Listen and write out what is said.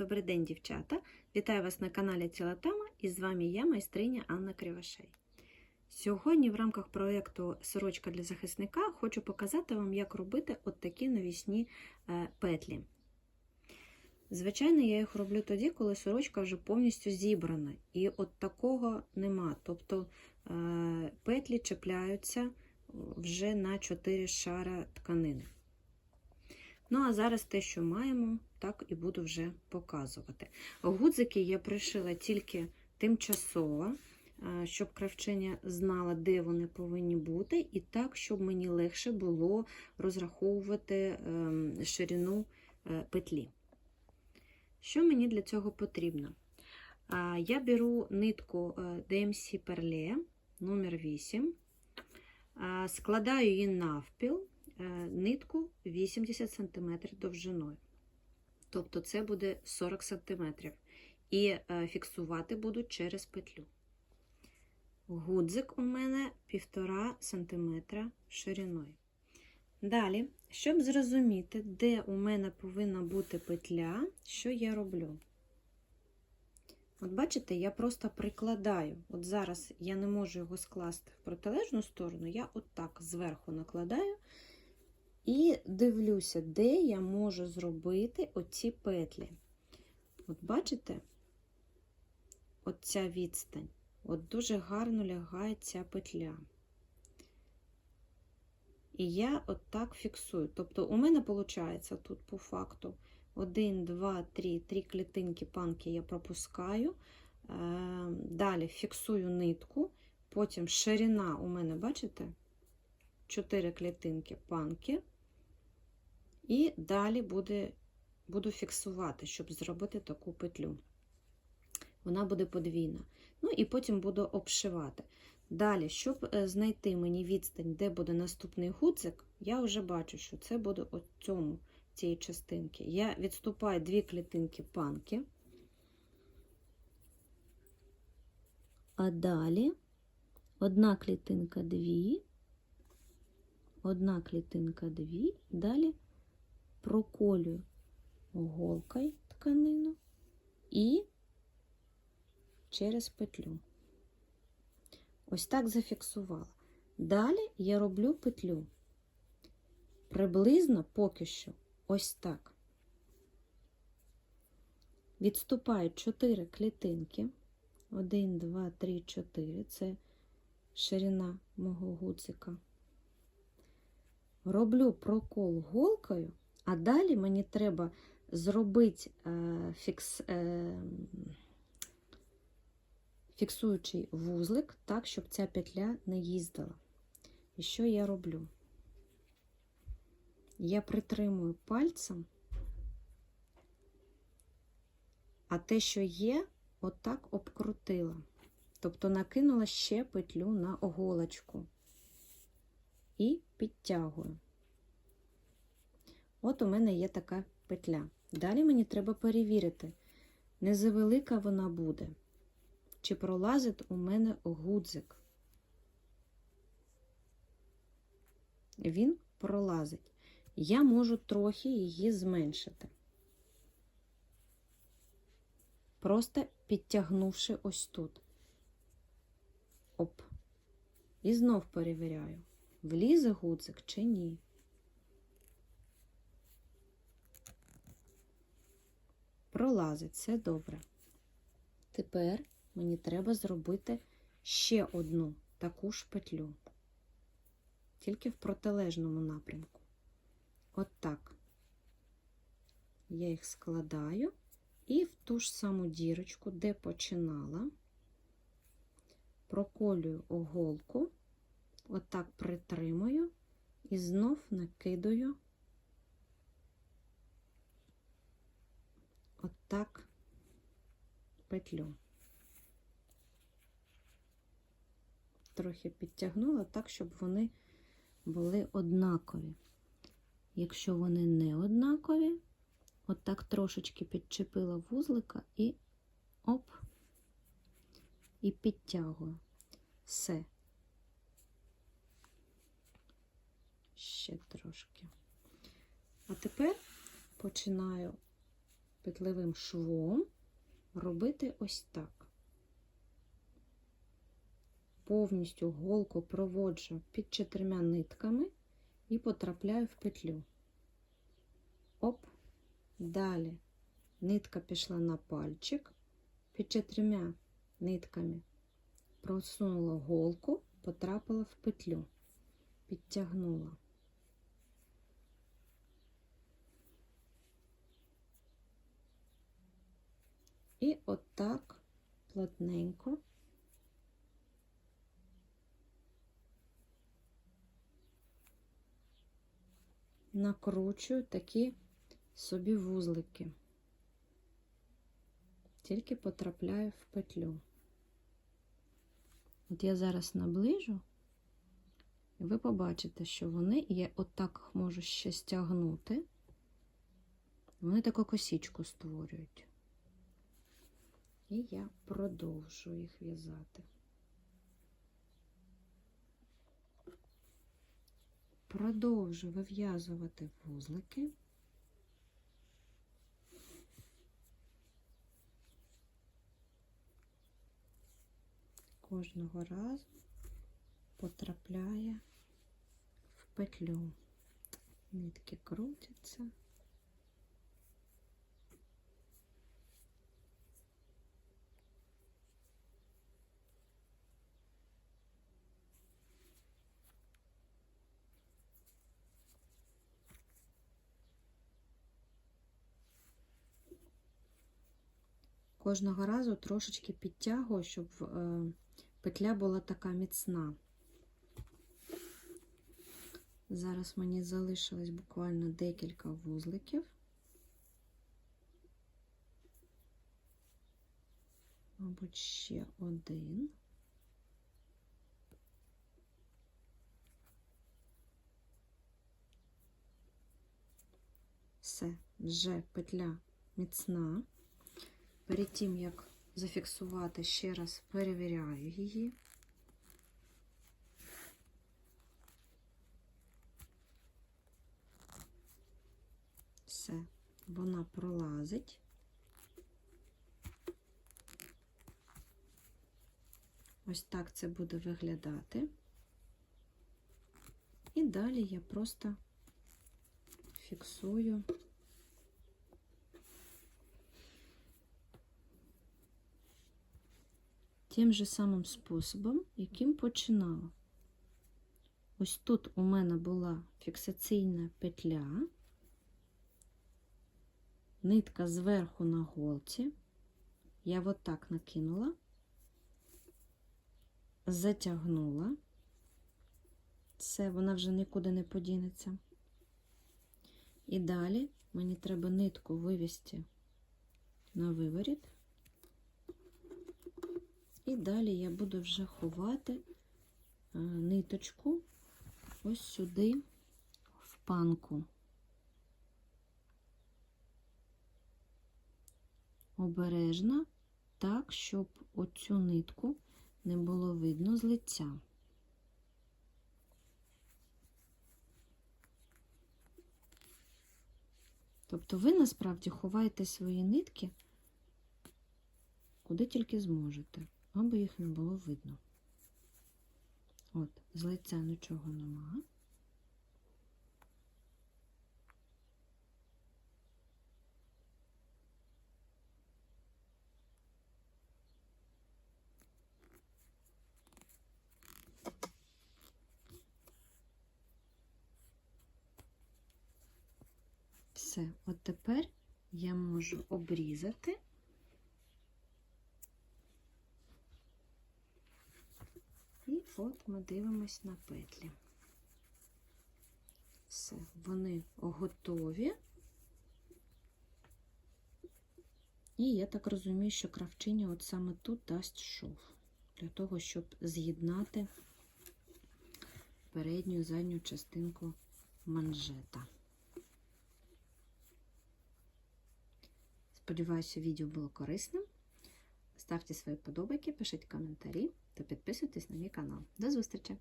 Добрий день, дівчата! Вітаю вас на каналі Ціла Тема і з вами я, майстриня Анна Кривошей. Сьогодні в рамках проєкту Сорочка для захисника хочу показати вам, як робити от такі навісні е, петлі. Звичайно, я їх роблю тоді, коли сорочка вже повністю зібрана. І от такого нема. Тобто е, петлі чіпляються вже на 4 шара тканини. Ну, а зараз те, що маємо, так і буду вже показувати. Гудзики я пришила тільки тимчасово, щоб кравчиня знала, де вони повинні бути, і так, щоб мені легше було розраховувати ем, ширину е, петлі. Що мені для цього потрібно? Я беру нитку е, DMC Perle номер 8 складаю її навпіл. Е, нитку 80 см довжиною. Тобто це буде 40 см. І е, фіксувати буду через петлю. Гудзик у мене 1,5 см шириною. Далі, щоб зрозуміти, де у мене повинна бути петля, що я роблю? От бачите, я просто прикладаю. От зараз я не можу його скласти в протилежну сторону, я отак зверху накладаю. І дивлюся, де я можу зробити оці петлі. От бачите, оця відстань. От дуже гарно лягає ця петля. І я от так фіксую. Тобто, у мене виходить тут по факту 1, 2, 3, 3 клітинки панки я пропускаю. Е, далі фіксую нитку, потім ширина у мене, бачите? 4 клітинки панки. І далі буде, буду фіксувати, щоб зробити таку петлю. Вона буде подвійна. Ну і потім буду обшивати. Далі, щоб е, знайти мені відстань, де буде наступний гудзик, я вже бачу, що це буде от цьому цієї частинки. Я відступаю дві клітинки панки. А далі одна клітинка дві, одна клітинка дві, далі проколюю голкою тканину і через петлю. Ось так зафіксувала. Далі я роблю петлю приблизно поки що ось так. Відступаю 4 клітинки. 1, 2, 3, 4 це ширина мого гуцика. Роблю прокол голкою а далі мені треба зробити е, фікс, е, фіксуючий вузлик так, щоб ця петля не їздила. І що я роблю? Я притримую пальцем, а те, що є, отак обкрутила. Тобто накинула ще петлю на оголочку і підтягую. От у мене є така петля. Далі мені треба перевірити, не завелика вона буде, чи пролазить у мене гудзик. Він пролазить. Я можу трохи її зменшити. Просто підтягнувши ось тут. Оп. І знов перевіряю, влізе гудзик чи ні. Пролазить, все добре. Тепер мені треба зробити ще одну таку ж петлю, тільки в протилежному напрямку. От так. Я їх складаю і в ту ж саму дірочку, де починала, проколюю оголку, отак притримую і знов накидаю отак петлю. Трохи підтягнула так, щоб вони були однакові. Якщо вони не однакові, отак трошечки підчепила вузлика і оп, і підтягую. Все. Ще трошки. А тепер починаю петлевим швом робити ось так. Повністю голку проводжу під чотирма нитками і потрапляю в петлю. Оп, далі нитка пішла на пальчик, під чотирма нитками просунула голку, потрапила в петлю, підтягнула. І отак плотненько накручую такі собі вузлики, тільки потрапляю в петлю. От я зараз наближу, і ви побачите, що вони, я отак їх можу ще стягнути, вони таку косічку створюють. І я продовжу їх в'язати. Продовжу вив'язувати вузлики. Кожного разу потрапляє в петлю. Нитки крутяться. Кожного разу трошечки підтягую, щоб е, петля була така міцна. Зараз мені залишилось буквально декілька вузликів. Мабуть, ще один. Все, вже петля міцна. Перед тим, як зафіксувати, ще раз перевіряю її. Все, вона пролазить. Ось так це буде виглядати. І далі я просто фіксую. Тим же самим способом, яким починала. Ось тут у мене була фіксаційна петля, нитка зверху на голці, я от так накинула, затягнула, все, вона вже нікуди не подінеться. І далі мені треба нитку вивести на виворіт. І далі я буду вже ховати е, ниточку ось сюди, в панку. Обережно, так, щоб оцю нитку не було видно з лиця. Тобто ви насправді ховаєте свої нитки, куди тільки зможете аби їх не було видно. От, з лиця нічого нема. Все, от тепер я можу обрізати. І от ми дивимось на петлі. Все, вони готові. І я так розумію, що кравчиня от саме тут дасть шов, для того, щоб з'єднати передню і задню частинку манжета. Сподіваюся, відео було корисним. Ставте свої подобайки, пишіть коментарі та підписуйтесь на мій канал. До зустрічі!